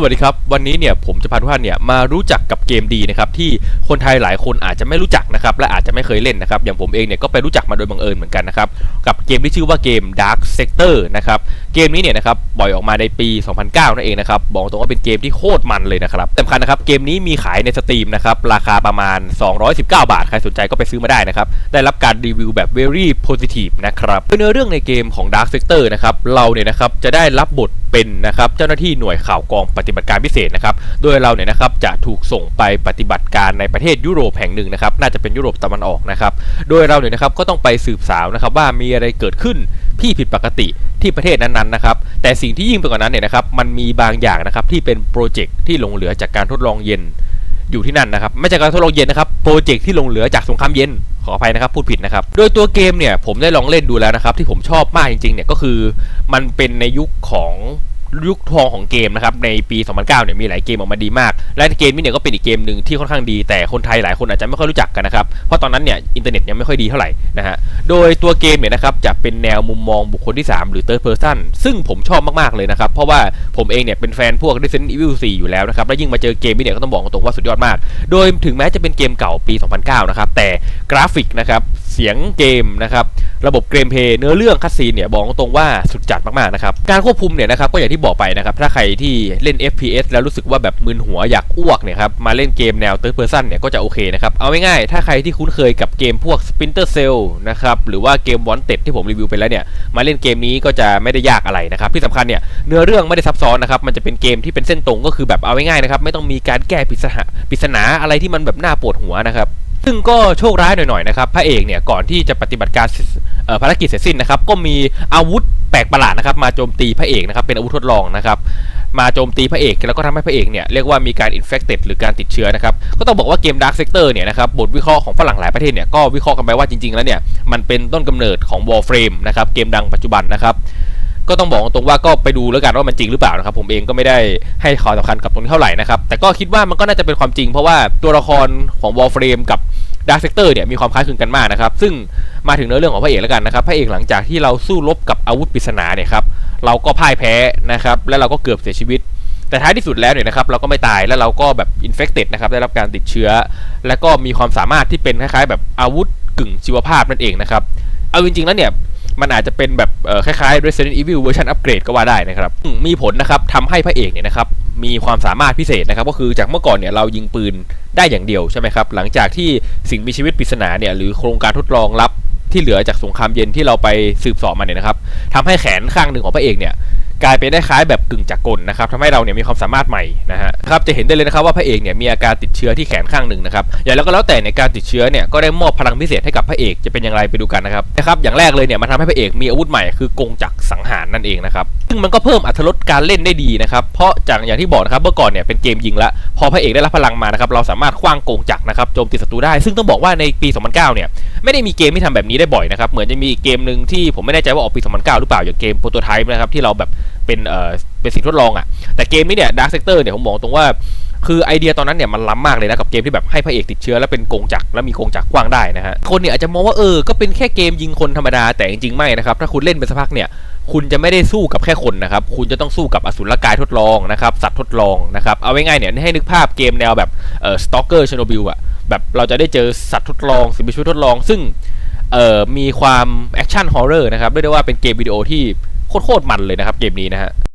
สวัสดีครับ วันนี้เนี่ยผมจะพาทุกท่านเนี่ยมารู้จักกับเกมดีนะครับที่คนไทยหลายคนอาจจะไม่รู้จักนะครับและอาจจะไม่เคยเล่นนะครับอย่างผมเองเนี่ยก็ไปรู้จักมาโดยบังเอิญเหมือนกันนะครับกับเกมที่ชื่อว่าเกม Dark Sector นะครับเกมนี้เนี่ยนะครับปล่อยออกมาในปี 2009 นั่นเองนะครับบอกตรงว่าเป็นเกมที่โคตรมันเลยนะครับสำคัญนะครับเกมนี้มีขายในสตรีมนะครับราคาประมาณ 219 บาท ใครสนใจก็ไปซื้อมาได้นะครับได้รับการรีวิวแบบ very positive นะครับเนื้อเรื่องในเกมของ Dark Sector นะครับเราเนี่ยนะครับจะได้รับบทเป็นนะครับเจ้าหน้าที่หน่วยข่าวกองปฏิบัติการพิเศษนะครับโดยเราเนี่ยนะครับจะถูกส่งไปปฏิบัติการในประเทศยุโรปแห่งหนึ่งนะครับน่าจะเป็นยุโรปตะวันออกนะครับโดยเราเนี่ยนะครับก็ต้องไปสืบสาวนะครับว่ามีอะไรเกิดขึ้นที่ผิดปกติที่ประเทศนั้นๆนะครับ แต่สิ่งที่ยิ่งไปกว่านั้นเนี่ยนะครับ มันมีบางอย่างนะครับที่เป็นโปรเจกต์ที่หลงเหลือจากการทดลองเย็นอยู่ที่นั่นนะครับ ไม่ใช่การทดลองเย็นนะครับโปรเจกต์ที่หลงเหลือจากสงครามเย็นขออภัยนะครับพูดผิดนะครับ โดยตัวเกมเนี่ยผมได้ลองเล่นดูแล้วนะครับ ที่ผมชอบมากจริงๆเนี่ยก็คือ มันเป็นในยุคของ ยุคทองของเกมนะครับในปี 2009เนี่ยมีหลายเกมออกมาดีมาก และเกมนี้เนี่ยก็เป็นอีกเกมหนึ่งที่ค่อนข้างดีแต่คนไทยหลายคนอาจจะไม่ค่อยรู้จักกันนะครับเพราะตอนนั้นเนี่ยอินเทอร์เน็ตยังไม่ค่อยดีเท่าไหร่นะฮะโดยตัวเกมเนี่ยนะครับจะเป็นแนวมุมมองบุคคลที่ 3 หรือ third person ซึ่งผมชอบมากๆเลยนะครับเพราะว่าผมเองเนี่ยเป็นแฟนพวก Resident Evil 4 อยู่แล้วนะครับและยิ่งมาเจอเกมนี้เนี่ยก็ต้องบอกตรงๆว่าสุดยอดมาก โดยถึงแม้จะเป็นเกมเก่าปี 2009 นะครับแต่กราฟิกนะครับเสียงเกมนะครับระบบเกมเพย์เนื้อเรื่องคัสซีนเนี่ยบอกตรงว่าสุดจัดมากๆนะครับการควบคุมเนี่ยนะครับก็อย่างที่บอกไปนะครับ ถ้าใครที่เล่น FPS แล้วรู้สึกว่าแบบมึนหัวอยากอ้วกเนี่ยครับ มาเล่นเกมแนว third person เนี่ยก็จะโอเคนะครับ เอาง่ายๆถ้าใครที่คุ้นเคยกับเกมพวก Splinter Cell นะครับ หรือว่าเกม Wanted ที่ผมรีวิวไปแล้วเนี่ย มาเล่นเกมนี้ก็จะไม่ได้ยากอะไรนะครับ ที่สำคัญเนี่ยเนื้อเรื่องไม่ได้ซับซ้อนนะครับ มันจะเป็นเกมที่เป็นเส้นตรงก็คือแบบเอาง่ายๆนะครับ ไม่ต้องมีการแก้ปริศนาปริศนาอะไรที่มันแบบน่าปวดหัวนะครับ ซึ่งก็โชคร้ายหน่อยๆนะครับพระเอกเนี่ยก่อนที่จะปฏิบัติการภารกิจเสร็จสิ้นนะครับก็มีอาวุธแปลกประหลาดนะครับมาโจมตีพระเอกนะครับเป็นอาวุธทดลองนะครับมาโจมตีพระเอกแล้วก็ทำให้พระเอกเนี่ยเรียกว่ามีการ infected หรือการติดเชื้อนะครับก็ต้องบอกว่าเกม Dark Sector เนี่ยนะครับบทวิเคราะห์ของฝรั่งหลายประเทศเนี่ยก็วิเคราะห์กันไปว่าจริงๆแล้วเนี่ยมันเป็นต้นกำเนิดของ Warframe นะครับเกมดังปัจจุบันนะครับ ก็ต้องบอกตรงว่าก็ไปดูแล้วกันว่ามันจริงหรือเปล่านะครับผมเองก็ไม่ได้ให้ความสำคัญกับตรงนี้เท่าไหร่นะครับแต่ก็คิดว่ามันก็น่าจะเป็นความจริง เพราะว่าตัวละครของ Warframe กับ Dark Sector เนี่ยมีความคล้ายคลึงกันมากนะครับ ซึ่งมาถึงเนื้อเรื่องของพระเอกแล้วกันนะครับ พระเอกหลังจากที่เราสู้รบกับอาวุธปริศนาเนี่ยครับ เราก็พ่ายแพ้นะครับ และเราก็เกือบเสียชีวิต แต่ท้ายที่สุดแล้วเนี่ยนะครับ เราก็ไม่ตาย แล้วเราก็แบบ infected นะครับ ได้รับการติดเชื้อ และก็มีความสามารถที่เป็นคล้ายๆ แบบอาวุธกึ่งชีวภาพนั่นเองนะครับ เอาจริงๆแล้วเนี่ย มันอาจจะเป็นแบบเอ่อคล้ายๆ Resident Evil เวอร์ชันอัปเกรดก็ว่าได้นะครับอืมมีผลนะครับทำให้พระเอกเนี่ยนะครับมีความสามารถพิเศษนะครับ ก็คือจากเมื่อก่อนเนี่ยเรายิงปืนได้อย่างเดียวใช่ไหมครับ หลังจากที่สิ่งมีชีวิตปริศนาเนี่ยหรือโครงการทดลองลับที่เหลือจากสงครามเย็นที่เราไปสืบเสอบมาเนี่ยนะครับทำให้แขนข้างหนึ่งของพระเอกเนี่ย กลายเป็นได้คล้ายแบบกึ่งจักรกลนะครับทำให้เราเนี่ยมีความสามารถใหม่นะฮะครับจะเห็นได้เลยนะครับว่าพระเอกเนี่ยมีอาการติดเชื้อที่แขนข้างหนึ่งนะครับอย่างแล้วก็แล้วแต่ในการติดเชื้อเนี่ยก็ได้มอบพลังพิเศษให้กับพระเอกจะเป็นอย่างไรไปดูกันนะครับนะครับอย่างแรกเลยเนี่ยมันทำให้พระเอกมีอาวุธใหม่คือกงจักรสังหารนั่นเองนะครับซึ่งมันก็เพิ่มอรรรสการเล่นได้ดีนะครับเพราะจากอย่างที่บอกนะครับเมื่อก่อนเนี่ยเป็นเกมยิงละพอพระเอกได้รับพลังมานะครับเราสามารถคว้างกงจักรนะครับโจมตีศัตรูได้ ซึ่งต้องบอกว่าในปี 2009 เนี่ยไม่ได้มีเกมที่ทำแบบนี้ได้บ่อยนะครับ เหมือนจะมีเกมหนึ่งที่ผมไม่แน่ใจว่าออกปี 2009 หรือเปล่า อย่างเกมโปรโตไทป์นะครับที่เราแบบเป็นเอ่อเป็นสิ่งทดลองอะ่ะ แต่เกมนี้เนี่ย Dark Sector เนี่ยผมบอกตรงว่าคือไอเดียตอนนั้นเนี่ยมันล้ำมากเลยนะกับเกมที่แบบให้พระเอกติดเชื้อแล้วเป็นโกงจักแล้วมีโกงจักกว้างได้นะฮะคนเนี่ยอาจจะมองว่าเออก็เป็นแค่เกมยิงคนธรรมดาแต่จริงๆไม่นะครับถ้าคุณเล่นไปสักพักเนี่ยคุณจะไม่ได้สู้กับแค่คนนะครับ คุณจะต้องสู้กับอสุรกายทดลองนะครับ สัตว์ทดลองนะครับ เอาไว้ง่ายเนี่ยให้นึกภาพเกมแนวแบบเอ่อสตอกเกอร์ชโนบิลอะ แบบเราจะได้เจอสัตว์ทดลองสิ่งมีชีวิตทดลอง ซึ่งเอ่อมีความแอคชั่นฮอร์เรอร์นะครับเรียกได้ว่าเป็นเกมวิดีโอที่โคตรๆมันเลยนะครับเกมนี้นะฮะ